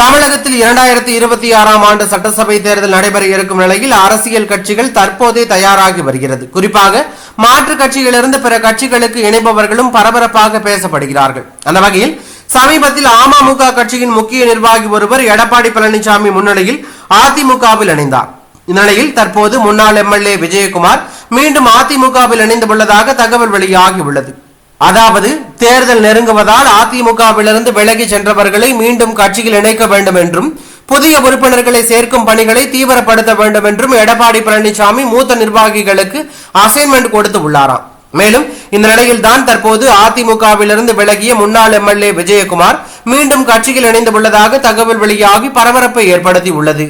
தமிழகத்தில் இரண்டாயிரத்தி இருபத்தி ஆறாம் ஆண்டு சட்டசபை தேர்தல் நடைபெற இருக்கும் நிலையில் அரசியல் கட்சிகள் தற்போதே தயாராகி வருகிறது. குறிப்பாக மாற்றுக் கட்சியிலிருந்து பிற கட்சிகளுக்கு இணைப்பவர்களும் பரபரப்பாக பேசப்படுகிறார்கள். அந்த வகையில் சமீபத்தில் அமமுக கட்சியின் முக்கிய நிர்வாகி ஒருவர் எடப்பாடி பழனிசாமி முன்னிலையில் அதிமுகவில் இணைந்தார். இந்நிலையில் தற்போது முன்னாள் எம்எல்ஏ விஜயகுமார் மீண்டும் அதிமுகவில் இணைந்துள்ளதாக தகவல் வெளியாகியுள்ளது அதாவது தேர்தல் நெருங்குவதால் அதிமுகவிலிருந்து விலகி சென்றவர்களை மீண்டும் கட்சியில் இணைக்க வேண்டும் என்றும் புதிய உறுப்பினர்களை சேர்க்கும் பணிகளை தீவிரப்படுத்த வேண்டும் என்றும் எடப்பாடி பழனிசாமி மூத்த நிர்வாகிகளுக்கு அசைன்மெண்ட் கொடுத்து உள்ளாராம். மேலும் இந்த நிலையில் தான் தற்போது அதிமுகவிலிருந்து விலகிய முன்னாள் எம்எல்ஏ விஜயகுமார் மீண்டும் கட்சியில் இணைந்துள்ளதாக தகவல் வெளியாகி பரபரப்பை ஏற்படுத்தி உள்ளது